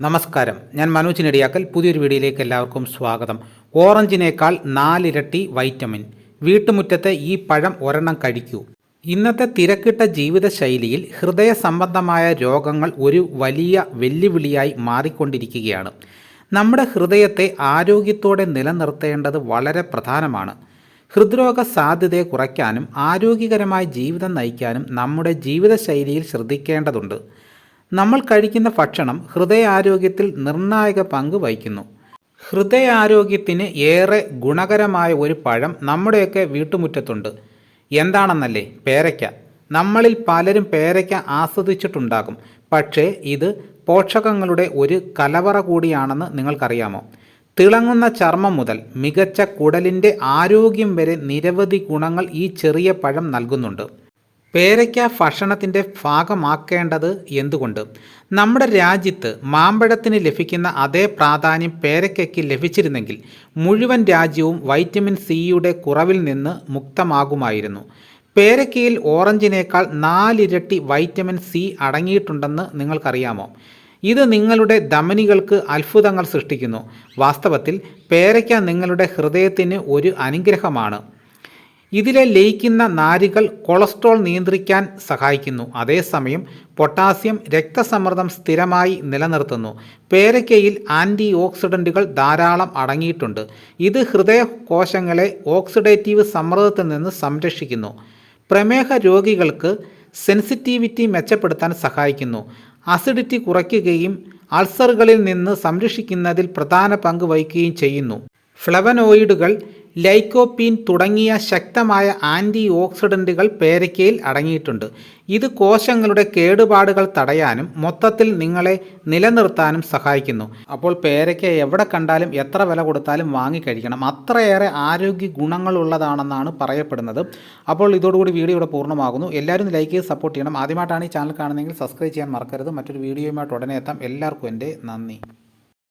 നമസ്കാരം. ഞാൻ മനോജ് നെടിയാക്കൽ. പുതിയൊരു വീഡിയോയിലേക്ക് എല്ലാവർക്കും സ്വാഗതം. ഓറഞ്ചിനേക്കാൾ നാലിരട്ടി വൈറ്റമിൻ. വീട്ടുമുറ്റത്തെ ഈ പഴം ഒരെണ്ണം കഴിക്കൂ. ഇന്നത്തെ തിരക്കിട്ട ജീവിതശൈലിയിൽ ഹൃദയ സംബന്ധമായ രോഗങ്ങൾ ഒരു വലിയ വെല്ലുവിളിയായി മാറിക്കൊണ്ടിരിക്കുകയാണ്. നമ്മുടെ ഹൃദയത്തെ ആരോഗ്യത്തോടെ നിലനിർത്തേണ്ടത് വളരെ പ്രധാനമാണ്. ഹൃദ്രോഗ സാധ്യതയെ കുറയ്ക്കാനും ആരോഗ്യകരമായ ജീവിതം നയിക്കാനും നമ്മുടെ ജീവിതശൈലിയിൽ ശ്രദ്ധിക്കേണ്ടതുണ്ട്. നമ്മൾ കഴിക്കുന്ന ഭക്ഷണം ഹൃദയാരോഗ്യത്തിൽ നിർണായക പങ്ക് വഹിക്കുന്നു. ഹൃദയാരോഗ്യത്തിന് ഏറെ ഗുണകരമായ ഒരു പഴം നമ്മുടെയൊക്കെ വീട്ടുമുറ്റത്തുണ്ട്. എന്താണെന്നല്ലേ? പേരയ്ക്ക. നമ്മളിൽ പലരും പേരയ്ക്ക ആസ്വദിച്ചിട്ടുണ്ടാകും. പക്ഷേ ഇത് പോഷകങ്ങളുടെ ഒരു കലവറ കൂടിയാണെന്ന് നിങ്ങൾക്കറിയാമോ? തിളങ്ങുന്ന ചർമ്മം മുതൽ മികച്ച കുടലിന്റെ ആരോഗ്യം വരെ നിരവധി ഗുണങ്ങൾ ഈ ചെറിയ പഴം നൽകുന്നുണ്ട്. പേരയ്ക്ക ഭക്ഷണത്തിന്റെ ഭാഗമാക്കേണ്ടത് എന്തുകൊണ്ട്? നമ്മുടെ രാജ്യത്ത് മാമ്പഴത്തിന് ലഭിക്കുന്ന അതേ പ്രാധാന്യം പേരയ്ക്കയ്ക്ക് ലഭിച്ചിരുന്നെങ്കിൽ മുഴുവൻ രാജ്യവും വൈറ്റമിൻ സിയുടെ കുറവിൽ നിന്ന് മുക്തമാകുമായിരുന്നു. പേരയ്ക്കയിൽ ഓറഞ്ചിനേക്കാൾ നാലിരട്ടി വൈറ്റമിൻ സി അടങ്ങിയിട്ടുണ്ടെന്ന് നിങ്ങൾക്കറിയാമോ? ഇത് നിങ്ങളുടെ ധമനികൾക്ക് അത്ഭുതങ്ങൾ സൃഷ്ടിക്കുന്നു. വാസ്തവത്തിൽ പേരയ്ക്ക നിങ്ങളുടെ ഹൃദയത്തിന് ഒരു അനുഗ്രഹമാണ്. ഇതിലെ ലയിക്കുന്ന നാരുകൾ കൊളസ്ട്രോൾ നിയന്ത്രിക്കാൻ സഹായിക്കുന്നു. അതേസമയം പൊട്ടാസ്യം രക്തസമ്മർദ്ദം സ്ഥിരമായി നിലനിർത്തുന്നു. പേരക്കയിൽ ആന്റി ഓക്സിഡന്റുകൾ ധാരാളം അടങ്ങിയിട്ടുണ്ട്. ഇത് ഹൃദയ കോശങ്ങളെ ഓക്സിഡേറ്റീവ് സമ്മർദ്ദത്തിൽ നിന്ന് സംരക്ഷിക്കുന്നു. പ്രമേഹ രോഗികൾക്ക് സെൻസിറ്റിവിറ്റി മെച്ചപ്പെടുത്താൻ സഹായിക്കുന്നു. അസിഡിറ്റി കുറയ്ക്കുകയും അൾസറുകളിൽ നിന്ന് സംരക്ഷിക്കുന്നതിൽ പ്രധാന പങ്ക് വഹിക്കുകയും ചെയ്യുന്നു. ഫ്ലവനോയിഡുകൾ ലൈക്കോപ്പീൻ തുടങ്ങിയ ശക്തമായ ആന്റി ഓക്സിഡന്റുകൾ പേരയ്ക്കയിൽ അടങ്ങിയിട്ടുണ്ട്. ഇത് കോശങ്ങളുടെ കേടുപാടുകൾ തടയാനും മൊത്തത്തിൽ നിങ്ങളെ നിലനിർത്താനും സഹായിക്കുന്നു. അപ്പോൾ പേരയ്ക്ക എവിടെ കണ്ടാലും എത്ര വില കൊടുത്താലും വാങ്ങിക്കഴിക്കണം അത്രയേറെ ആരോഗ്യ ഗുണങ്ങളുള്ളതാണെന്നാണ് പറയപ്പെടുന്നത്. അപ്പോൾ ഇതോടുകൂടി വീഡിയോ ഇവിടെ പൂർണമാകുന്നു. എല്ലാവരും ലൈക്ക് ചെയ്ത് സപ്പോർട്ട് ചെയ്യണം. ആദ്യമായിട്ടാണ് ഈ ചാനൽ കാണുന്നതെങ്കിൽ സബ്സ്ക്രൈബ് ചെയ്യാൻ മറക്കരുത്. മറ്റൊരു വീഡിയോയുമായിട്ട് ഉടനെ എത്താം. എല്ലാവർക്കും എന്റെ നന്ദി.